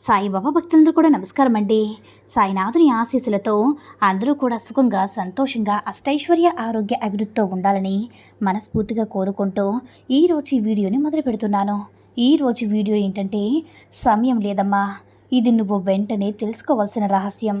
సాయిబాబా భక్తులందరూ కూడా నమస్కారం అండి సాయినాథుని ఆశీస్సులతో అందరూ కూడా సుఖంగా సంతోషంగా అష్టైశ్వర్య ఆరోగ్య అభివృద్ధితో ఉండాలని మనస్ఫూర్తిగా కోరుకుంటూ ఈరోజు ఈ వీడియోని మొదలు పెడుతున్నాను. ఈరోజు వీడియో ఏంటంటే సమయం లేదమ్మా. ఇది నువ్వు వెంటనే తెలుసుకోవాల్సిన రహస్యం.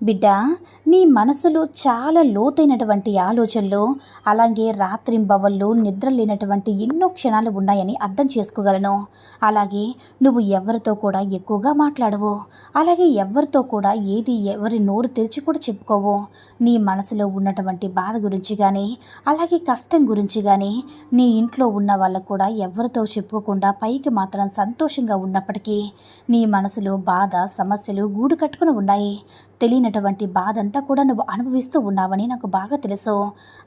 బిడ్డ నీ మనసులో చాలా లోతైనటువంటి ఆలోచనలు అలాగే రాత్రింబవళ్ళు నిద్ర లేనటువంటి ఎన్నో క్షణాలు ఉన్నాయని అర్థం చేసుకోగలను. అలాగే నువ్వు ఎవరితో కూడా ఎక్కువగా మాట్లాడవు. అలాగే ఎవరితో కూడా ఏది ఎవరి నోరు తెరిచి కూడా చెప్పుకోవు. నీ మనసులో ఉన్నటువంటి బాధ గురించి కానీ అలాగే కష్టం గురించి కానీ నీ ఇంట్లో ఉన్న వాళ్ళకు కూడా ఎవరితో చెప్పుకోకుండా పైకి మాత్రం సంతోషంగా ఉన్నప్పటికీ నీ మనసులో బాధ సమస్యలు గూడు కట్టుకుని ఉన్నాయి. తెలియని బాధ అంతా కూడా నువ్వు అనుభవిస్తూ ఉన్నావని నాకు బాగా తెలుసు.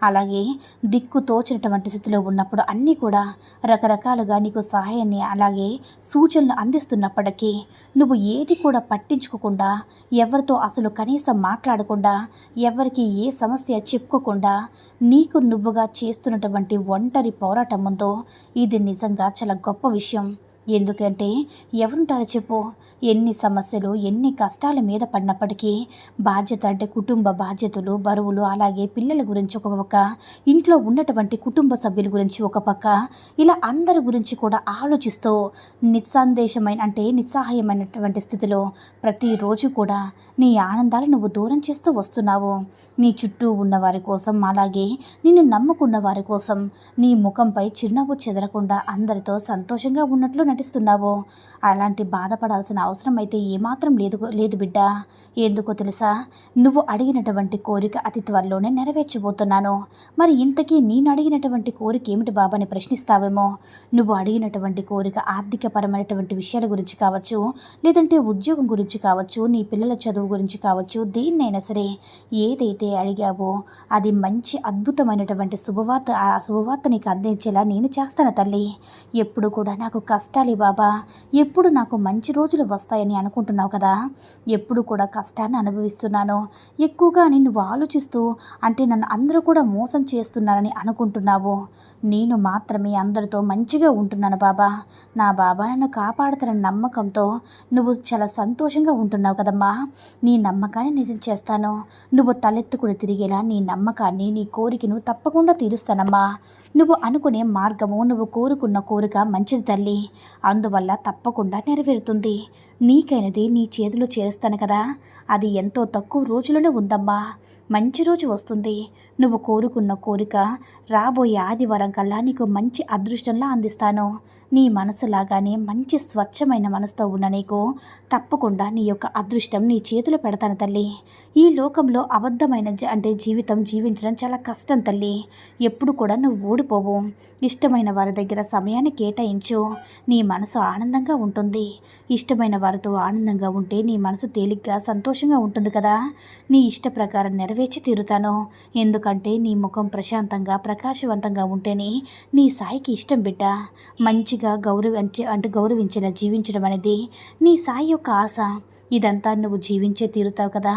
అలాగే దిక్కు తోచినటువంటి స్థితిలో ఉన్నప్పుడు అన్నీ కూడా రకరకాలుగా నీకు సహాయాన్ని అలాగే సూచనలు అందిస్తున్నప్పటికీ నువ్వు ఏది కూడా పట్టించుకోకుండా ఎవరితో అసలు కనీసం మాట్లాడకుండా ఎవరికి ఏ సమస్య చెప్పుకోకుండా నీకు నువ్వుగా చేస్తున్నటువంటి ఒంటరి పోరాటం ఉందో ఇది నిజంగా చాలా గొప్ప విషయం. ఎందుకంటే ఎవరుంటారో చెప్పు? ఎన్ని సమస్యలు ఎన్ని కష్టాల మీద పడినప్పటికీ బాధ్యత అంటే కుటుంబ బాధ్యతలు బరువులు అలాగే పిల్లల గురించి ఒక పక్క ఇంట్లో ఉన్నటువంటి కుటుంబ సభ్యుల గురించి ఒక పక్క ఇలా అందరి గురించి కూడా ఆలోచిస్తూ నిస్సందేశమైన అంటే నిస్సహాయమైనటువంటి స్థితిలో ప్రతిరోజు కూడా నీ ఆనందాలు నువ్వు దూరం చేస్తూ వస్తున్నావు. నీ చుట్టూ ఉన్న వారి కోసం అలాగే నిన్ను నమ్ముకున్న వారి కోసం నీ ముఖంపై చిరునవ్వు చెదరకుండా అందరితో సంతోషంగా ఉన్నట్లు నటిస్తున్నావు. అలాంటి బాధపడాల్సిన అవసరం అయితే ఏమాత్రం లేదు లేదు బిడ్డ. ఎందుకో తెలుసా? నువ్వు అడిగినటువంటి కోరిక అతి త్వరలోనే నెరవేర్చబోతున్నాను. మరి ఇంతకీ నేను అడిగినటువంటి కోరిక ఏమిటి బాబాని ప్రశ్నిస్తావేమో? నువ్వు అడిగినటువంటి కోరిక ఆర్థికపరమైనటువంటి విషయాల గురించి కావచ్చు లేదంటే ఉద్యోగం గురించి కావచ్చు నీ పిల్లల చదువు గురించి కావచ్చు దేన్నైనా సరే ఏదైతే అడిగావో అది మంచి అద్భుతమైనటువంటి శుభవార్త ఆ శుభవార్త నీకు అందించేలా నేను చేస్తాను తల్లి. ఎప్పుడు కూడా నాకు కష్టాలే బాబా. ఎప్పుడు నాకు మంచి రోజులు వస్తాయని అనుకుంటున్నావు కదా? ఎప్పుడు కూడా కష్టాన్ని అనుభవిస్తున్నాను. ఎక్కువగా నువ్వు ఆలోచిస్తూ అంటే నన్ను అందరూ కూడా మోసం చేస్తున్నారని అనుకుంటున్నావు. నేను మాత్రమే అందరితో మంచిగా ఉంటున్నాను బాబా. నా బాబా నన్ను కాపాడుతున్న నమ్మకంతో నువ్వు చాలా సంతోషంగా ఉంటున్నావు కదమ్మా. నీ నమ్మకాన్ని నిజం చేస్తాను. నువ్వు తలెత్తుకుని తిరిగేలా నీ నమ్మకాన్ని నీ కోరికను తప్పకుండా తీరుస్తానమ్మా. నువ్వు అనుకునే మార్గము నువ్వు కోరుకున్న కోరిక మంచిది తల్లి. అందువల్ల తప్పకుండా నెరవేరుతుంది. నీకైనది నీ చేతిలో చేరుస్తాను కదా. అది ఎంతో తక్కువ రోజులోనే ఉందమ్మా. మంచి రోజు వస్తుంది. నువ్వు కోరుకున్న కోరిక రాబోయే ఆదివారం కల్లా నీకు మంచి అదృష్టంలా అందిస్తాను. నీ మనసులాగానే మంచి స్వచ్ఛమైన మనసుతో ఉన్న నీకు తప్పకుండా నీ యొక్క అదృష్టం నీ చేతిలో పెడతాను తల్లి. ఈ లోకంలో అబద్ధమైన అంటే జీవితం జీవించడం చాలా కష్టం తల్లి. ఎప్పుడు కూడా నువ్వు ఓడిపోవు. ఇష్టమైన వారి దగ్గర సమయాన్ని కేటాయించు. నీ మనసు ఆనందంగా ఉంటుంది. ఇష్టమైన వారితో ఆనందంగా ఉంటే నీ మనసు తేలిగ్గా సంతోషంగా ఉంటుంది కదా. నీ ఇష్ట ప్రకారం నెరవేర్చి తీరుతాను. ఎందుకంటే నీ ముఖం ప్రశాంతంగా ప్రకాశవంతంగా ఉంటేనే నీ సాయికి ఇష్టం బిడ్డ. మంచిగా గౌరవించి అంటే గౌరవించేలా జీవించడం అనేది నీ సాయి యొక్క ఆశ. ఇదంతా నువ్వు జీవించే తీరుతావు కదా.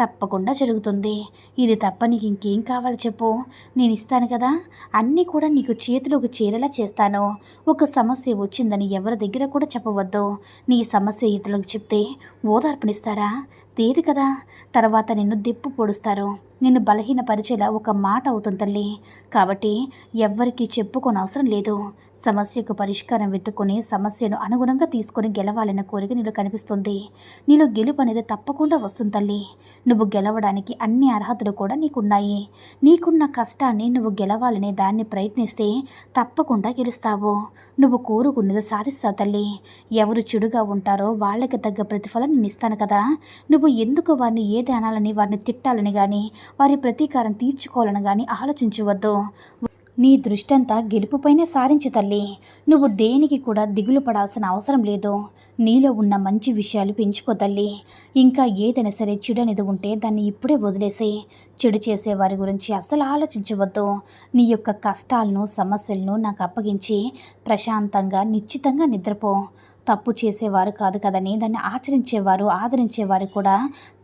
తప్పకుండా జరుగుతుంది. ఇది తప్ప నీకు ఇంకేం కావాలి చెప్పు. నేను ఇస్తాను కదా. అన్నీ కూడా నీకు చేతిలోకి చేరేలా చేస్తాను. ఒక సమస్య వచ్చిందని ఎవరి దగ్గర కూడా చెప్పవద్దు. నీ సమస్య ఇతరులకు చెప్తే ఓదార్పునిస్తారా? తీరు కదా. తర్వాత నిన్ను దిప్పు పొడుస్తారు. నిన్ను బలహీనపరిచేలా ఒక మాట అవుతుంది తల్లి. కాబట్టి ఎవ్వరికీ చెప్పుకోని అవసరం లేదు. సమస్యకు పరిష్కారం పెట్టుకుని సమస్యను అనుగుణంగా తీసుకొని గెలవాలన్న కోరిక నీలో కనిపిస్తుంది. నీలో గెలుపు అనేది తప్పకుండా వస్తుంది తల్లి. నువ్వు గెలవడానికి అన్ని అర్హతలు కూడా నీకున్నాయి. నీకున్న కష్టాన్ని నువ్వు గెలవాలనే దాన్ని ప్రయత్నిస్తే తప్పకుండా గెలుస్తావు. నువ్వు కోరుకున్నది సాధిస్తావు తల్లి. ఎవరు చెడుగా ఉంటారో వాళ్ళకి తగ్గ ప్రతిఫలం నేను ఇస్తాను కదా. నువ్వు నువ్వు ఎందుకు వారిని ఏది అనాలని వారిని తిట్టాలని కానీ వారి ప్రతీకారం తీర్చుకోవాలని కానీ ఆలోచించవద్దు. నీ దృష్టంతా గెలుపుపైనే సారించు తల్లి. నువ్వు దేనికి కూడా దిగులు పడాల్సిన అవసరం లేదు. నీలో ఉన్న మంచి విషయాలు పెంచుకో తల్లి. ఇంకా ఏదైనా సరే చెడు అనేది ఉంటే దాన్ని ఇప్పుడే వదిలేసి చెడు చేసే వారి గురించి అసలు ఆలోచించవద్దు. నీ యొక్క కష్టాలను సమస్యలను నాకు అప్పగించి ప్రశాంతంగా నిశ్చితంగా నిద్రపో. తప్పు చేసేవారు కాదు కదని దాన్ని ఆచరించేవారు ఆదరించేవారు కూడా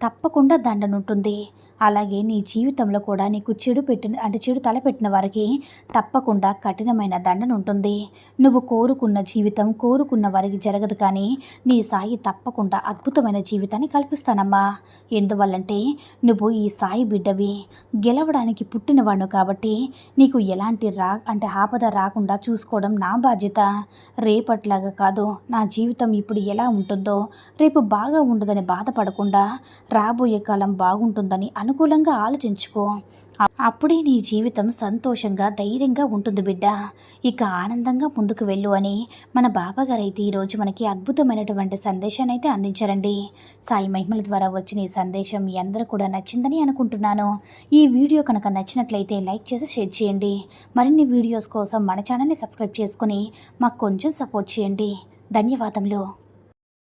తప్పకుండా దండనుంటుంది. అలాగే నీ జీవితంలో కూడా నీకు చెడు పెట్టిన అంటే చెడు తలపెట్టిన వారికి తప్పకుండా కఠినమైన దండన ఉంటుంది. నువ్వు కోరుకున్న జీవితం కోరుకున్న వారికి జరగదు కానీ నీ సాయి తప్పకుండా అద్భుతమైన జీవితాన్ని కల్పిస్తానమ్మా. ఎందువల్లంటే నువ్వు ఈ సాయి బిడ్డవి. గెలవడానికి పుట్టినవాడు కాబట్టి నీకు ఎలాంటి రా అంటే ఆపద రాకుండా చూసుకోవడం నా బాధ్యత. రేపట్లాగా కాదు నా జీవితం ఇప్పుడు ఎలా ఉంటుందో రేపు బాగా ఉండదని బాధపడకుండా రాబోయే కాలం బాగుంటుందని అను అనుకూలంగా ఆలోచించుకో. అప్పుడే నీ జీవితం సంతోషంగా ధైర్యంగా ఉంటుంది బిడ్డ. ఇక ఆనందంగా ముందుకు వెళ్ళు అని మన బాబాగారు అయితే ఈరోజు మనకి అద్భుతమైనటువంటి సందేశాన్ని అయితే అందించారండి. సాయి మహిమల ద్వారా వచ్చిన ఈ సందేశం మీ అందరూ కూడా నచ్చిందని అనుకుంటున్నాను. ఈ వీడియో కనుక నచ్చినట్లయితే లైక్ చేసి షేర్ చేయండి. మరిన్ని వీడియోస్ కోసం మన ఛానల్ని సబ్స్క్రైబ్ చేసుకుని మాకు కొంచెం సపోర్ట్ చేయండి. ధన్యవాదములు.